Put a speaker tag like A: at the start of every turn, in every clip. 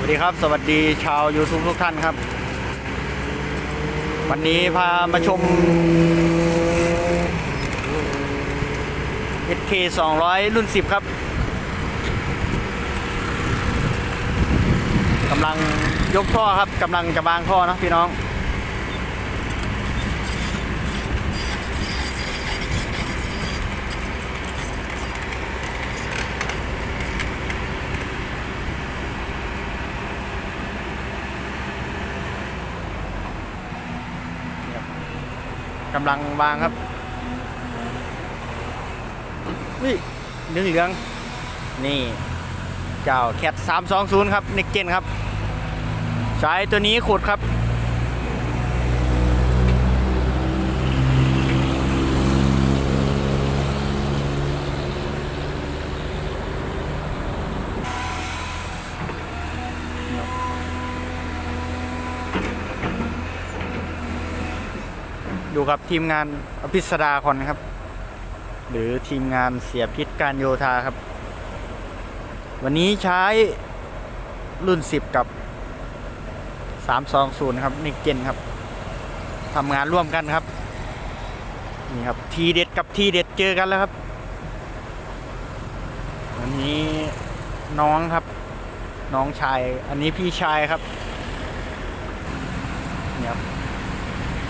A: วัสดีครับ สวัสดีชาว YouTube ทุกท่านครับ วันนี้พามาชม SK 200 รุ่น 10 ครับกำลังยกท่อครับกำลังจะบางท่อนะพี่น้อง กำลังวางครับนี่เหลืองเหลืองนี่ เจ้าแคท320 ครับนิกเกนครับ ใช้ตัวนี้ขุดครับ อยู่กับทีมงานอภิสดาคอนครับ หรือทีมงานเสียพิษการโยธาครับ วันนี้ใช้รุ่น 10 กับ 320 ครับนิกเกนครับทำงานร่วมกันครับ นี่ครับ ทีเด็ดกับทีเด็ดเจอกันแล้วครับ วันนี้น้องครับ น้องชาย อันนี้พี่ชายครับเนี่ยครับ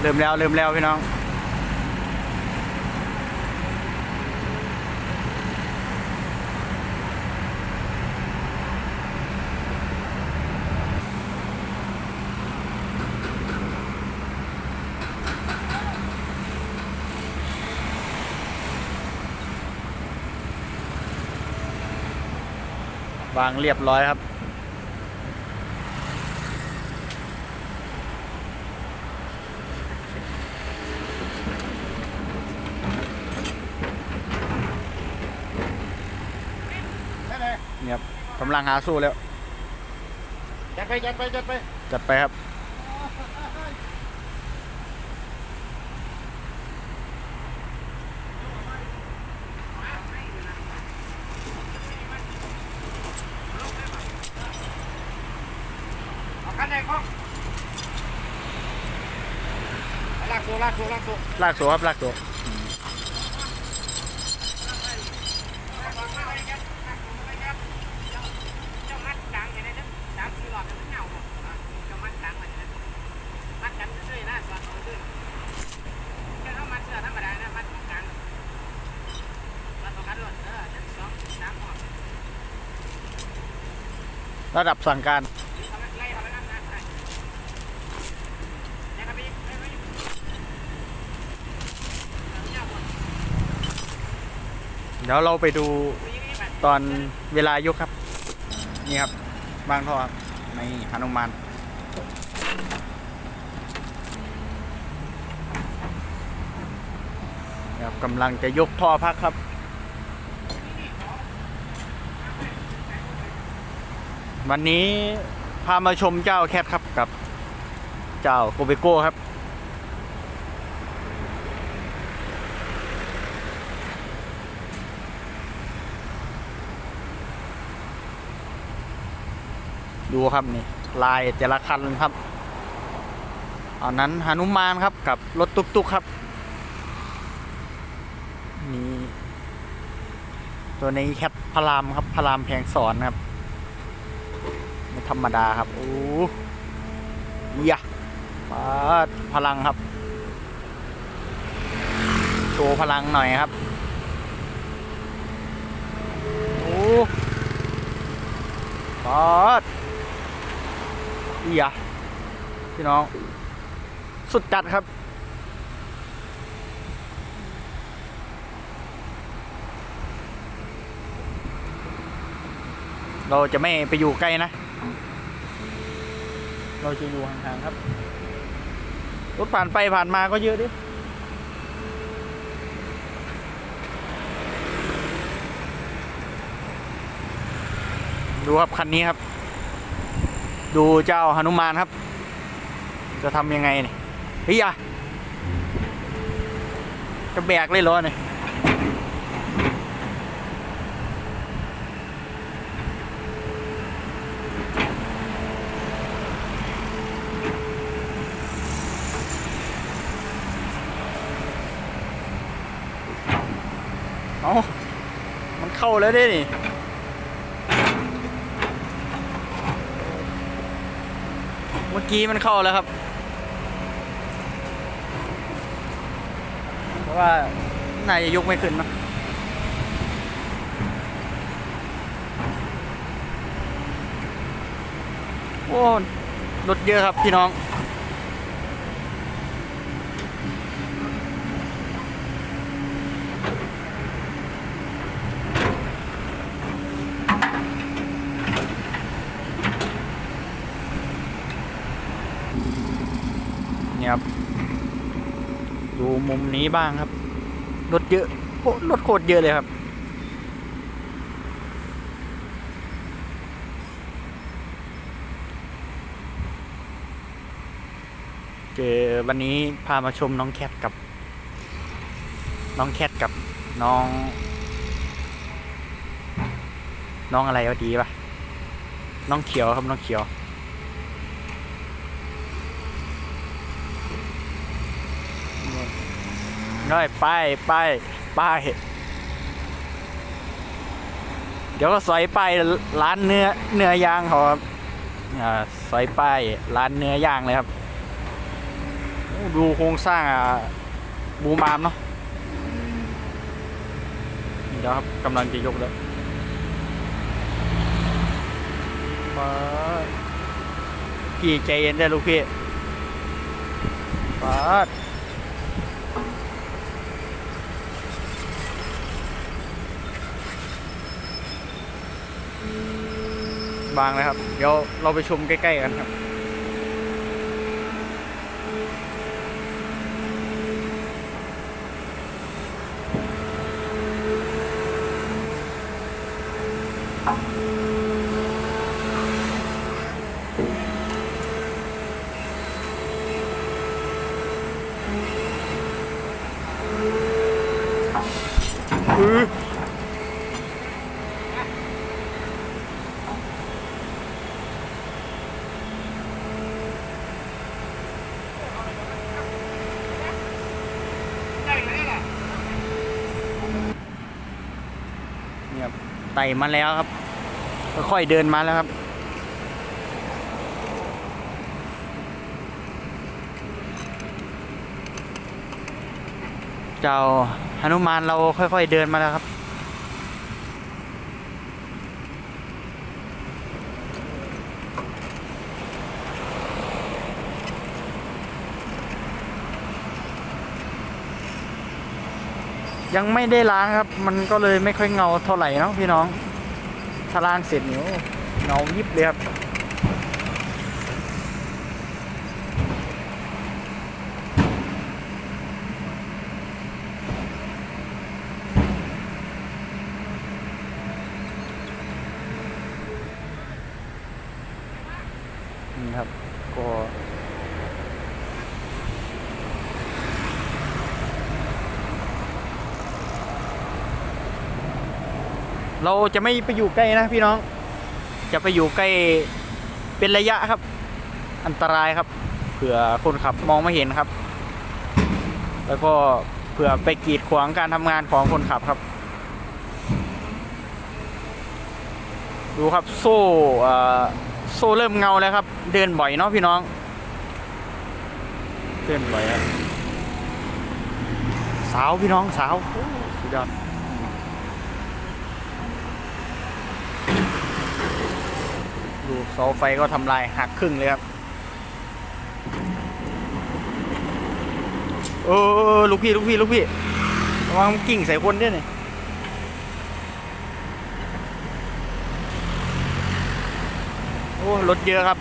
A: เริ่มแล้วเริ่มแล้วพี่น้องวางเรียบร้อยครับ
B: เลย
A: เนี่ยครับกำลังหาสู้แล้ว
B: จัดไปจัดไปจัดไป
A: จัดไปครับ
B: เอาคันไหนข้องลากตัวลากตัวลากตัว
A: ลากตัวครับลากตัว ระดับสั่งการเดี๋ยวเราไปดูตอนเวลายกครับ นี่ครับบางท่อครับในฮานุมานครับกำลังจะยกท่อพักครับ วันนี้พามาชมเจ้าแคทครับกับ เจ้าโกเบโก้ครับ ดูครับนี่ ลายแต่ละคันครับอันนั้นหนุมานครับกับรถตุกๆครับนี่ตัวนี้แคทพระรามครับพระรามแพงสอนครับ ธรรมดาครับ โอ้ยะปาดพลังครับ โชว์พลังหน่อยครับ โอ้ปาดอียะพี่น้อง สุดจัดครับเราจะไม่ไปอยู่ใกล้นะ เราจะอยู่ห่างๆครับ รถผ่านไปผ่านมาก็เยอะดิดูครับคันนี้ครับ ดูเจ้าหนุมานครับ จะทำยังไงเนี่ยเฮ้ยจะแบกเลยเหรอเนี่ย เข้าแล้วดินี่เมื่อกี้มันเข้าแล้วครับ เพราะว่านาจะยกไม่ขึ้นนะโอ้รถเยอะครับพี่น้อง เนี่ยครับ ดู มุมนี้บ้างครับ รถเยอะโรถโคตรเยอะเลยครับ เจอวันนี้พามาชมน้องแคทกับ น้องแคทกับน้อง น้องอะไรวะดีปะน้องเขียวครับน้องเขียว น้อยไปไปไปเดี๋ยวก็สอยไปร้านเนื้อเนื้อย่างเขาครับอสอยไปร้านเนื้อย่างเลยครับดูโครงสร้างบูมามเนาะเดี๋ยวครับกำลังจะยกแล้วมาพี่ใจเย็นได้ลูกพี่ปัด บางเลยครับ เดี๋ยวเราไปชมใกล้ ๆ กันครับอื ไต่มาแล้วครับค่อยๆเดินมาแล้วครับ เจ้าหนุมานเราค่อยๆเดินมาแล้วครับ ยังไม่ได้ล้างครับ มันก็เลยไม่ค่อยเงาเท่าไหร่เนาะพี่น้องถ้าล้างเสร็จเนี่ยเงายิบเลยครับครับ ก็ เราจะไม่ไปอยู่ใกล้นะพี่น้อง จะไปอยู่ใกล้เป็นระยะครับ อันตรายครับ เผื่อคนขับมองไม่เห็นครับ แล้วก็เผื่อไปกีดขวางการทำงานของคนขับครับ ดูครับโซ่โซ่เริ่มเงาแล้วครับ เดินบ่อยเนาะพี่น้องเดินบ่อยครับสาวพี่น้องสาวโอ้สุดยอด ดูเสาไฟก็ทำลายหักครึ่งเลยครับเออลูกพี่ลูกพี่ลูกพี่ระวังกิ่งใส่คนด้วยนี่โอ้รถเยอะครับ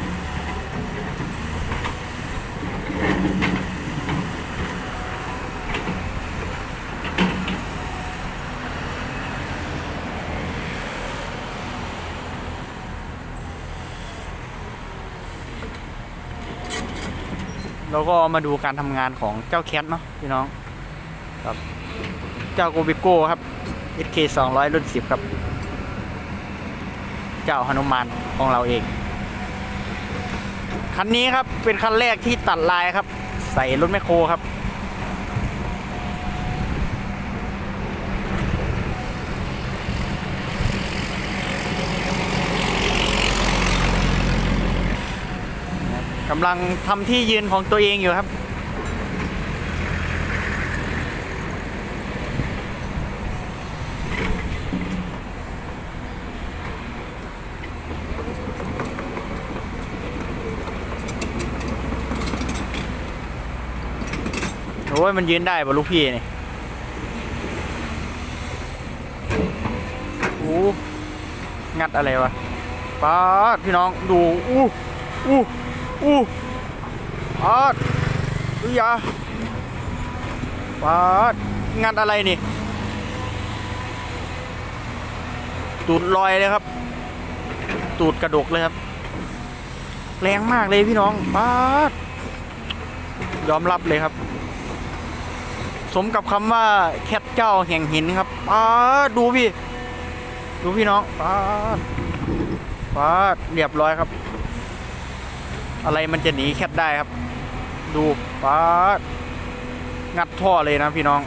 A: แล้วก็มาดูการทำงานของเจ้าแคทเนาะพี่น้องครับเจ้าโกบิโก้ครับ SK 200 รุ่น 10 ครับ เจ้าหนุมานของเราเอง คันนี้ครับเป็นคันแรกที่ตัดลายครับ ใส่รถแมคโครครับ กำลังทำที่ยืนของตัวเองอยู่ครับ โอ้ยมันยืนได้ป่ะลูกพี่นี่โอ้งัดอะไรวะป๊าดพี่น้องดู อู้อู้ อู้ปาดอุยาปาดงัดอะไรนี่ตูดลอยเลยครับ ตูดกระดกเลยครับ แรงมากเลยพี่น้องปาดยอมรับเลยครับ สมกับคำว่าแคทเจ้าแห่งหินครับปาดดูพี่ ดูพี่น้องปาดปาดเรียบร้อยครับ อะไรมันจะหนีแคทได้ครับ ดูป้างัดท่อเลยนะพี่น้อง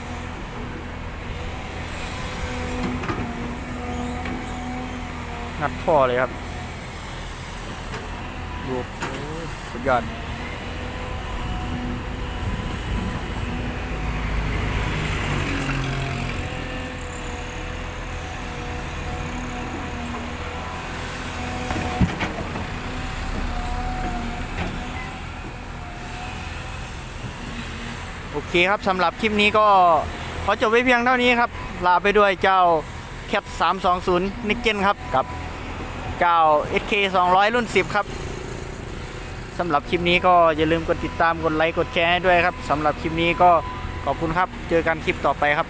A: งัดท่อเลยครับ ดูสุดยอด โอเคครับสำหรับคลิปนี้ก็ขอจบไว้เพียงเท่านี้ครับ ลาไปด้วยเจ้า Cat 320 n i c k e n ครับกับเจ้า SK 200 รุ่น 10 ครับสำหรับคลิปนี้ก็อย่าลืมกดติดตามกดไลค์กดแชร์ให้ด้วยครับสำหรับคลิปนี้ก็ขอบคุณครับ เจอกันคลิปต่อไปครับ